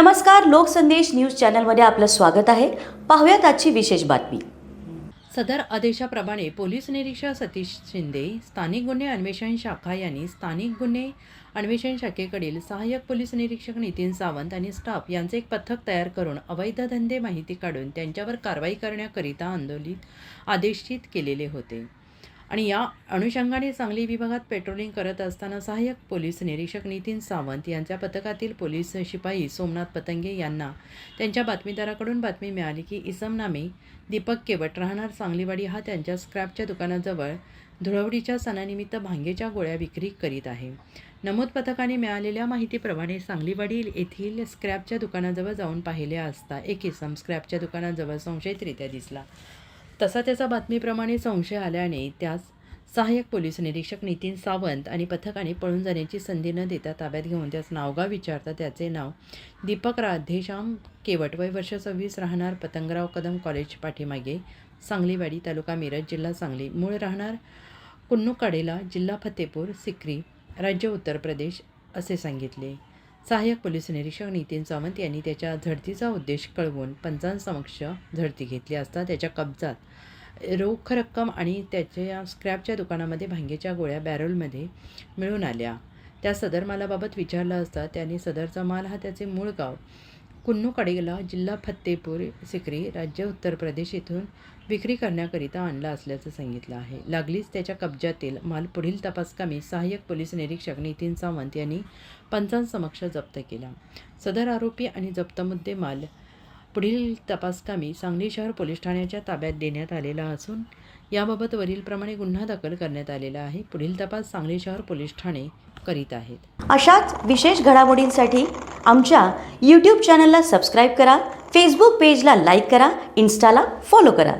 नमस्कार लोकसंदेश न्यूज चॅनलमध्ये आपलं स्वागत आहे. पाहूयात आजची विशेष बातमी. सदर आदेशाप्रमाणे पोलीस निरीक्षक सतीश शिंदे स्थानिक गुन्हे अन्वेषण शाखा यांनी स्थानिक गुन्हे अन्वेषण शाखेकडील सहाय्यक पोलीस निरीक्षक नितीन सावंत आणि स्टाफ यांचे एक पथक तयार करून अवैध धंदे माहिती काढून त्यांच्यावर कारवाई करण्याकरिता आंदोलित आदेशित केलेले होते. आणि या अनुषंगाने सांगली विभागात पेट्रोलिंग करत असताना सहाय्यक पोलीस निरीक्षक नितीन सावंत यांच्या पथकातील पोलीस शिपाई सोमनाथ पतंगे यांना त्यांच्या बातमीदाराकडून बातमी मिळाली की इसम नामे दीपक केवट राहणार सांगलीवाडी हा त्यांच्या स्क्रॅपच्या दुकानाजवळ धुळवडीच्या सणानिमित्त भांगेच्या गोळ्या विक्री करीत आहे. नमूद पथकाने मिळालेल्या माहितीप्रमाणे सांगलीवाडी येथील स्क्रॅपच्या दुकानाजवळ जाऊन पाहिले असता एक इसम स्क्रॅपच्या दुकानाजवळ संशयितरित्या दिसला. तसा त्याचा बातमीप्रमाणे संशय आल्याने त्यास सहाय्यक पोलीस निरीक्षक नितीन सावंत आणि पथकाने पळून जाण्याची संधी न देता ताब्यात घेऊन त्यास नावगाव विचारता त्याचे नाव दीपक राधेश्याम केवट वय वर्ष सव्वीस राहणार पतंगराव कदम कॉलेज पाठीमागे सांगलीवाडी तालुका मिरज जिल्हा सांगली. मूळ राहणार कुन्नुकाडेला जिल्हा फतेपूर सिक्री राज्य उत्तर प्रदेश असे सांगितले. सहाय्यक पोलीस निरीक्षक नितीन सावंत यांनी त्याच्या झडतीचा उद्देश कळवून पंचांसमक्ष झडती घेतली असता त्याच्या कब्जात रोख रक्कम आणि त्याच्या स्क्रॅपच्या दुकानामध्ये भांगेच्या गोळ्या बॅरलमध्ये मिळून आल्या. त्या सदर मालाबाबत विचारलं असता त्यांनी सदरचा माल हा त्याचे मूळ गाव कुन्नू कडेला जिल्हा फत्तेपूर सिक्री राज्य उत्तर प्रदेश येथून विक्री करण्याकरिता आणला असल्याचं सांगितलं आहे. लागलीच त्याच्या कब्जातील माल पुढील तपासकामी सहाय्यक पोलीस निरीक्षक नितीन सावंत यांनी पंचांसमक्ष जप्त केला. सदर आरोपी आणि जप्त मुद्दे माल पुढील तपासकामी सांगली शहर पोलीस ठाण्याच्या ताब्यात देण्यात आलेला असून याबाबत वरीलप्रमाणे गुन्हा दाखल करण्यात आलेला आहे. पुढील तपास सांगली शहर पोलीस ठाणे करीत आहेत. अशाच विशेष घडामोडींसाठी आमच्या यूट्यूब चॅनलला सबस्क्राईब करा फेसबुक पेजला लाईक करा इन्स्टाला फॉलो करा.